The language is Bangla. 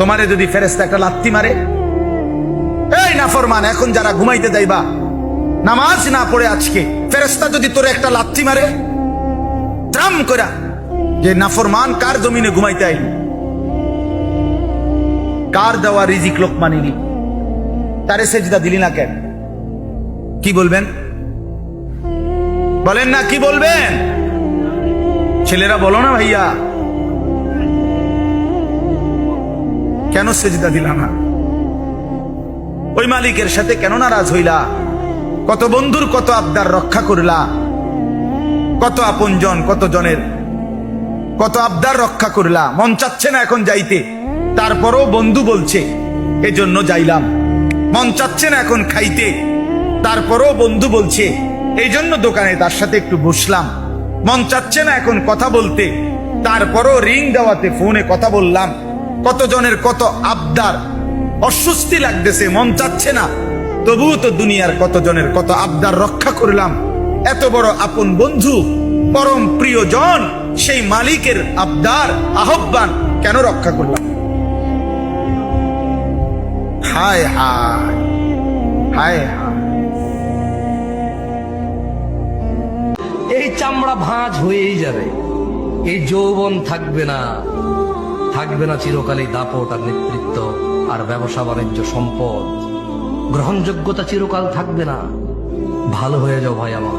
তোমারে যদি ফেরেস্তা একটা লাত্তি মারে? এই নাফরমান, এখন যারা ঘুমাইতে যাইবা, নামাজ না পড়ে আজকে ফেরেস্তা যদি তোরে একটা লাত্তি মারে, ত্রাম করা যে নাফরমান, কার জমিনে ঘুমাইতে আইলি? কার দেওয়া রিজিক লোক মানিনি তারে সেজদা দিলি না কেন? কি বলবেন? বলেন না, কি বলবেন? ছেলেরা বলো না ভাইয়া। কেন সেজদা দিলা না? ওই মালিকের সাথে কেন নারাজ হইলা? কত বন্ধুর কত আবদার রক্ষা করলা? কত আপনজন, কত জনের কত আবদার রক্ষা করলা? মন চাচ্ছে না এখন যাইতে। তারপরও বন্ধু বলছে, এজন্য যাইলাম। মন চাচ্ছে না এখন খাইতে। তারপরও বন্ধু বলছে এই জন্য দোকানে তার সাথে একটু বসলাম। মন চাচ্ছে না এখন কথা বলতে। তারপরও রিং দেওয়াতে ফোনে কথা বললাম। কত জনের কত আবদার? অস্বস্তি লাগতেছে, মন চাচ্ছে না। তবুও তো দুনিয়ার কত জনের কত আবদার রক্ষা করলাম। এত বড় আপন বন্ধু, পরম প্রিয়জন, সেই মালিকের আবদার, আহ্বান কেন রক্ষা করলাম? হায় হায় হায়। এই চামড়া ভাঁজ হয়েই যাবে, এই যৌবন থাকবে না। থাকবে না চিরকালে দাপট আর নেতৃত্ব আর ব্যবসা বাণিজ্য সম্পদ। গ্রহণযোগ্যতা চিরকাল থাকবে না। ভালো হয়ে যাও ভাই আমার।